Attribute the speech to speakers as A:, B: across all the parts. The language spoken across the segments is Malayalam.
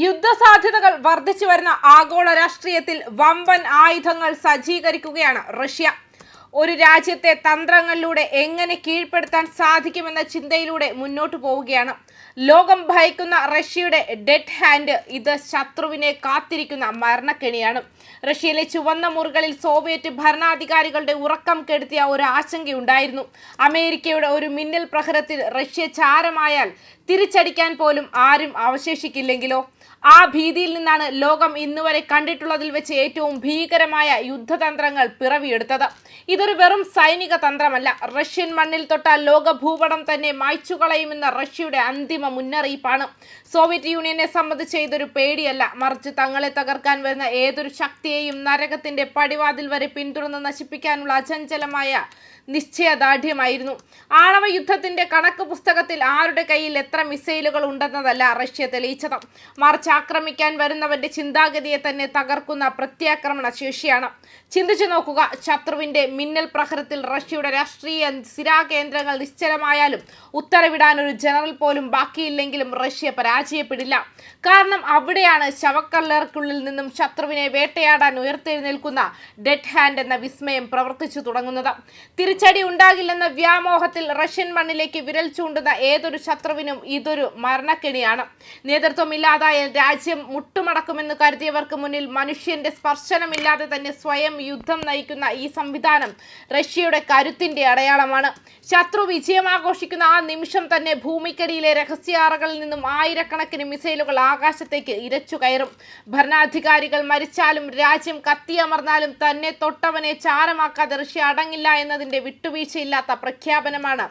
A: യുദ്ധസാധ്യതകൾ വർദ്ധിച്ചു വരുന്ന ആഗോള രാഷ്ട്രീയത്തിൽ വമ്പൻ ആയുധങ്ങൾ സജ്ജീകരിക്കുകയാണ് റഷ്യ. ഒരു രാജ്യത്തെ തന്ത്രങ്ങളിലൂടെ എങ്ങനെ കീഴ്പ്പെടുത്താൻ സാധിക്കുമെന്ന ചിന്തയിലൂടെ മുന്നോട്ടു പോവുകയാണ് ലോകം ഭയക്കുന്ന റഷ്യയുടെ ഡെഡ് ഹാൻഡ് ഇത് ശത്രുവിനെ കാത്തിരിക്കുന്ന മരണക്കെണിയാണ്. റഷ്യയിലെ ചുവന്ന മുറികളിൽ സോവിയറ്റ് ഭരണാധികാരികളുടെ ഉറക്കം കെടുത്തിയ ഒരു ആശങ്കയുണ്ടായിരുന്നു. അമേരിക്കയുടെ ഒരു മിന്നൽ പ്രഹരത്തിൽ റഷ്യ ചാരമായാൽ തിരിച്ചടിക്കാൻ പോലും ആരും അവശേഷിക്കില്ലെങ്കിലോ? ആ ഭീതിയിൽ നിന്നാണ് ലോകം ഇന്നുവരെ കണ്ടിട്ടുള്ളതിൽ വെച്ച് ഏറ്റവും ഭീകരമായ യുദ്ധതന്ത്രങ്ങൾ പിറവിയെടുത്തത്. ഇതൊരു വെറും സൈനിക തന്ത്രമല്ല. റഷ്യൻ മണ്ണിൽ തൊട്ടാൽ ലോക ഭൂപടം തന്നെ മായ്ച്ചു കളയുമെന്ന റഷ്യയുടെ അന്തിമ മുന്നറിയിപ്പാണ്. സോവിയറ്റ് യൂണിയനെ സംബന്ധിച്ച് ഇതൊരു പേടിയല്ല. മറിച്ച് തങ്ങളെ തകർക്കാൻ വരുന്ന ഏതൊരു ശക്തിയെയും നരകത്തിന്റെ പടിവാതിൽ വരെ പിന്തുടർന്ന് നശിപ്പിക്കാനുള്ള അചഞ്ചലമായ നിശ്ചയദാർഢ്യമായിരുന്നു. ആണവ യുദ്ധത്തിന്റെ കണക്ക് പുസ്തകത്തിൽ ആരുടെ കയ്യിൽ എത്ര മിസൈലുകൾ ഉണ്ടെന്നതല്ല റഷ്യ തെളിയിച്ചത്. മറിച്ച് ആക്രമിക്കാൻ വരുന്നവന്റെ ചിന്താഗതിയെ തന്നെ തകർക്കുന്ന പ്രത്യാക്രമണ ശേഷിയാണ്. ചിന്തിച്ചു നോക്കുക ശത്രുവിന്റെ മിന്നൽ പ്രഹരത്തിൽ റഷ്യയുടെ രാഷ്ട്രീയ സ്ഥിരാകേന്ദ്രങ്ങൾ നിശ്ചലമായാലും ഉത്തരവിടാൻ ഒരു ജനറൽ പോലും ബാക്കിയില്ലെങ്കിലും റഷ്യ പരാജയപ്പെടില്ല. കാരണം അവിടെയാണ് ശവക്കല്ലറക്കുള്ളിൽ നിന്നും ശത്രുവിനെ വേട്ടയാടാൻ ഉയർത്തെഴുന്നേൽക്കുന്ന ഡെഡ് ഹാൻഡ് എന്ന വിസ്മയം പ്രവർത്തിച്ചു തുടങ്ങുന്നത്. തിരിച്ചടി ഉണ്ടാകില്ലെന്ന വ്യാമോഹത്തിൽ റഷ്യൻ മണ്ണിലേക്ക് വിരൽ ചൂണ്ടുന്ന ഏതൊരു ശത്രുവിനും ഇതൊരു മരണക്കെണിയാണ്. നേതൃത്വമില്ലാതായ രാജ്യം മുട്ടുമടക്കുമെന്ന് കരുതിയവർക്ക് മുന്നിൽ മനുഷ്യന്റെ സ്പർശനമില്ലാതെ തന്നെ സ്വയം യുദ്ധം നയിക്കുന്ന ഈ സംവിധാനം റഷ്യയുടെ കരുത്തിന്റെ അടയാളമാണ്. ശത്രു വിജയം ആഘോഷിക്കുന്ന ആ നിമിഷം തന്നെ ഭൂമിക്കടിയിലെ രഹസ്യാറകളിൽ നിന്നും ആയിരക്കണക്കിന് മിസൈലുകൾ ആകാശത്തേക്ക് ഇരച്ചു കയറും. ഭരണാധികാരികൾ മരിച്ചാലും രാജ്യം കത്തിയമർന്നാലും തന്നെ തൊട്ടവനെ ചാരമാക്കാതെ റഷ്യ അടങ്ങില്ല എന്നതിന്റെ വിട്ടുവീഴ്ചയില്ലാത്ത പ്രഖ്യാപനമാണ്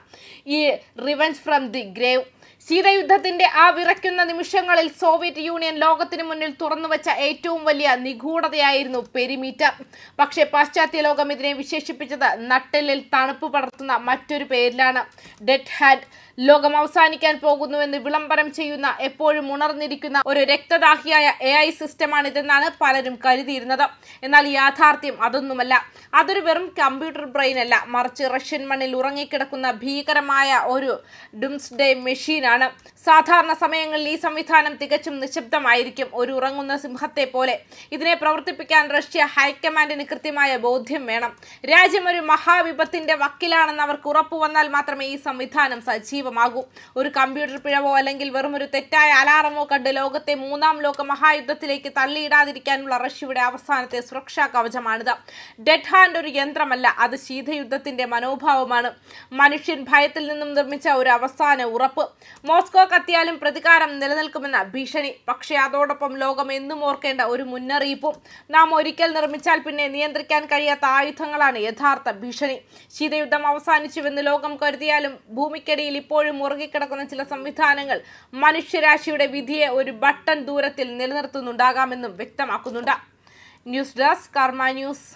A: ഈ റിവഞ്ച് ഫ്രം ദി ഗ്രേവ് ശീതയുദ്ധത്തിന്റെ ആ വിറയ്ക്കുന്ന നിമിഷങ്ങളിൽ സോവിയറ്റ് യൂണിയൻ ലോകത്തിന് മുന്നിൽ തുറന്നുവച്ച ഏറ്റവും വലിയ നിഗൂഢതയായിരുന്നു പെരിമീറ്റർ. പക്ഷേ പാശ്ചാത്യ ലോകം ഇതിനെ വിശേഷിപ്പിച്ചത് നട്ടെല്ലിൽ തണുപ്പ് പടർത്തുന്ന മറ്റൊരു പേരിലാണ്. ഡെഡ് ഹാഡ് ലോകം അവസാനിക്കാൻ പോകുന്നുവെന്ന് വിളംബരം ചെയ്യുന്ന എപ്പോഴും ഉണർന്നിരിക്കുന്ന ഒരു രക്തദാഹിയായ എ ഐ സിസ്റ്റമാണിതെന്നാണ് പലരും കരുതിയിരുന്നത്. എന്നാൽ യാഥാർത്ഥ്യം അതൊന്നുമല്ല. അതൊരു വെറും കമ്പ്യൂട്ടർ ബ്രെയിൻ അല്ല മറിച്ച് റഷ്യൻ മണ്ണിൽ ഉറങ്ങിക്കിടക്കുന്ന ഭീകരമായ ഒരു ഡുംസ്ഡേ മെഷീനാണ് കാണാം സാധാരണ സമയങ്ങളിൽ ഈ സംവിധാനം തികച്ചും നിശബ്ദമായിരിക്കും. ഒരു ഉറങ്ങുന്ന സിംഹത്തെ പോലെ ഇതിനെ പ്രവർത്തിപ്പിക്കാൻ റഷ്യ ഹൈക്കമാൻഡിന് കൃത്യമായ ബോധ്യം വേണം. രാജ്യം ഒരു മഹാവിപത്തിന്റെ വക്കിലാണെന്ന് അവർക്ക് ഉറപ്പു വന്നാൽ മാത്രമേ ഈ സംവിധാനം സജീവമാകൂ. ഒരു കമ്പ്യൂട്ടർ പിഴവോ അല്ലെങ്കിൽ വെറും ഒരു തെറ്റായ അലാറമോ കണ്ട് ലോകത്തെ മൂന്നാം ലോക മഹായുദ്ധത്തിലേക്ക് തള്ളിയിടാതിരിക്കാനുള്ള റഷ്യയുടെ അവസാനത്തെ സുരക്ഷാ കവചമാണിത്. ഡെഡ് ഹാൻഡ് ഒരു യന്ത്രമല്ല അത് ശീതയുദ്ധത്തിന്റെ മനോഭാവമാണ്. മനുഷ്യൻ ഭയത്തിൽ നിന്നും നിർമ്മിച്ച ഒരു അവസാന ഉറപ്പ്. മോസ്കോ കത്തിയാലും പ്രതികാരം നിലനിൽക്കുമെന്ന ഭീഷണി. പക്ഷേ അതോടൊപ്പം ലോകം എന്നും ഓർക്കേണ്ട ഒരു മുന്നറിയിപ്പും നാം ഒരിക്കൽ നിർമ്മിച്ചാൽ പിന്നെ നിയന്ത്രിക്കാൻ കഴിയാത്ത ആയുധങ്ങളാണ് യഥാർത്ഥ ഭീഷണി. ശീതയുദ്ധം അവസാനിച്ചുവെന്ന് ലോകം കരുതിയാലും ഭൂമിക്കടിയിൽ ഇപ്പോഴും മുറുകിക്കിടക്കുന്ന ചില സംവിധാനങ്ങൾ മനുഷ്യരാശിയുടെ വിധിയെ ഒരു ബട്ടൺ ദൂരത്തിൽ നിലനിർത്തുന്നുണ്ടാകാമെന്നും വ്യക്തമാക്കുന്നുണ്ട്. News desk Karma news.